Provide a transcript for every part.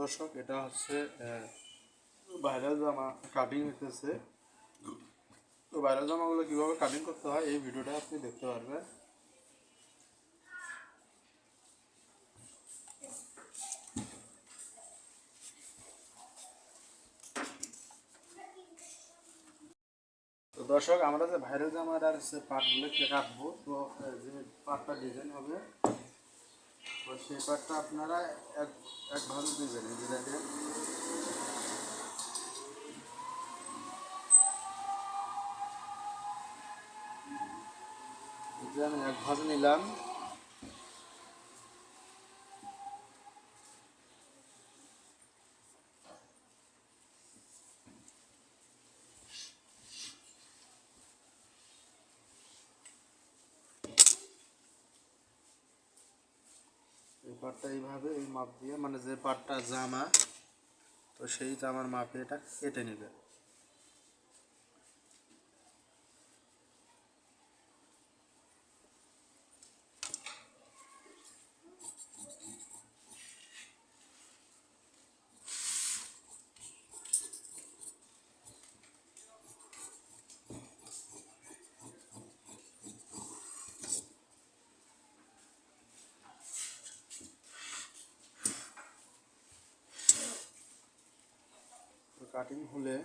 দর্শক, এটা হচ্ছে ভাইরাল জামা কাটিং হইতেছে। তো ভাইরাল জামাগুলো কীভাবে কাটিং করতে হয়, এই ভিডিওটা আপনি দেখতে পারবেন। তো দর্শক, আমরা যে ভাইরাল জামার আর সে পার্টগুলো কাটবো। তো যে পার্টটা ডিজাইন হবে তো সেই পাটটা আপনারা এক একভাবে দিবেন এই দেখেন। আমি একভাবে নিলাম। পাটটা এইভাবে এই মাপ দিয়ে মানে যে পাটটা জামা, তো সেই জামার মাপে এটা কেটে নেবে তো কাটিং হলে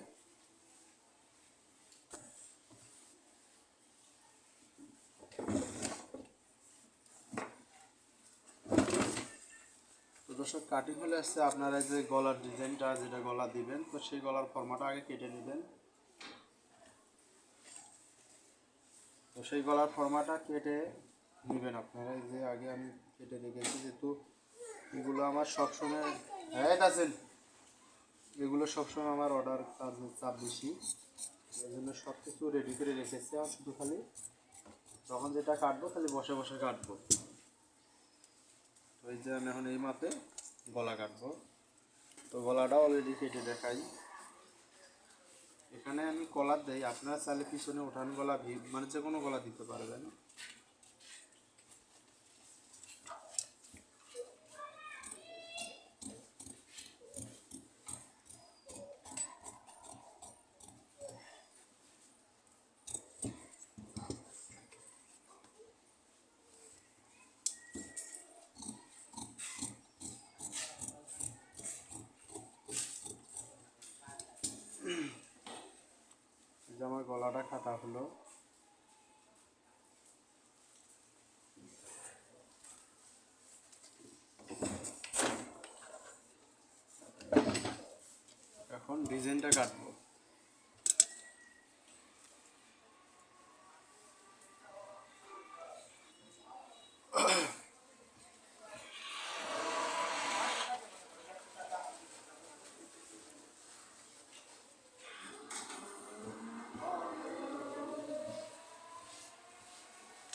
তো দর্শক কাটিং হলে আসছে আপনারা যে গলার ডিজাইনটা, যেটা গলা দিবেন, তো সেই গলার ফর্মাটা আগে কেটে নেবেন। তো সেই গলার ফর্মাটা কেটে নেবেন আপনারা। যে আগে আমি কেটে রেখেছি, যেহেতু এগুলো আমার সবসময় হ্যাঁ আছেন এগুলো সবসময় আমার অর্ডার কাজের চাপ বেশি এই জন্য সব কিছু রেডি করে রেখেছি আর শুধু খালি যখন যেটা কাটবো খালি বসে বসে কাটবো। তো এই যে আমি এখন এই মাপে গলা কাটবো। তো গলাটা অলরেডি কেটে দেখাই। এখানে আমি কলার দেই। আপনারা চাইলে পিছনে ওঠান গলা মানে যে কোনো গলা দিতে পারবেন। আমার গলাটা খাতা হলো। এখন ডিজাইনটা কাটবো।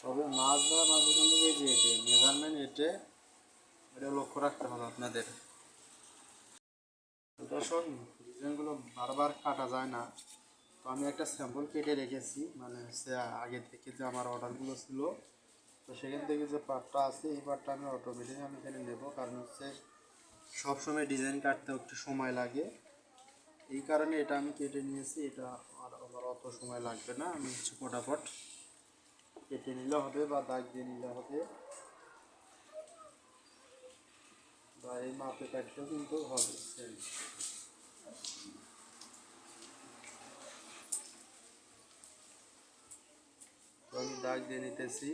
তবে মাছ ধরা মাছের সঙ্গে এই যে এটে মেজারমেন্ট এটে, এটা লক্ষ্য রাখতে হবে আপনাদের। দর্শক, ডিজাইনগুলো বারবার কাটা যায় না। তো আমি একটা স্যাম্পল কেটে রেখেছি মানে হচ্ছে আগে থেকে যে আমার অর্ডারগুলো ছিল, তো সেখান থেকে যে পার্টটা আছে, এই পার্টটা আমি অটোমেটিক আমি এখানে নেব। কারণ হচ্ছে, সবসময় ডিজাইন কাটতে একটু সময় লাগে। এই কারণে এটা আমি কেটে নিয়েছি, এটা আর আমার অত সময় লাগবে না, আমি হচ্ছে ফটাফট কেটে নিলে হবে বা দাগ দিয়ে নিলে হবে বা এই মাপে কাটলেও কিন্তু হবে। আমি দাগ দিয়ে নিতেছি।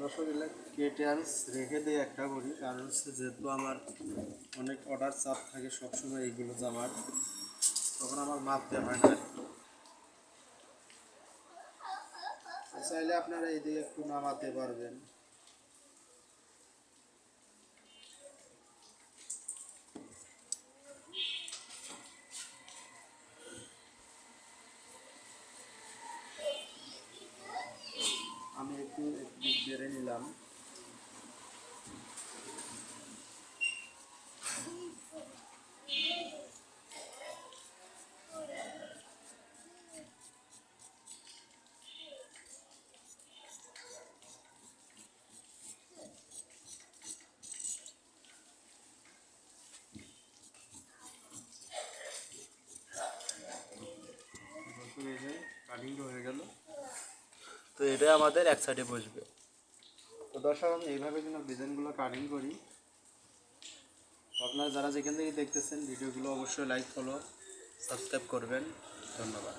দর্শক এগুলো কেটে আমি রেখে দিই একটা করি, কারণ হচ্ছে যেহেতু আমার অনেক অর্ডার চাপ থাকে সবসময় এইগুলো জামার, তখন আমার মাপতে হয় না। চাইলে আপনারা এইদিকে একটু নামাতে পারবেন। বেড়ে নিলাম। কাটিংটা হয়ে গেল। তো এটা আমাদের এক সাইডে বসবে। দর্শক আমি এইভাবে কিন্তু ডিজাইনগুলো কাটিং করি। আপনারা যারা যেখান থেকে দেখতেছেন, ভিডিওগুলো অবশ্যই লাইক ফলো সাবস্ক্রাইব করবেন। ধন্যবাদ।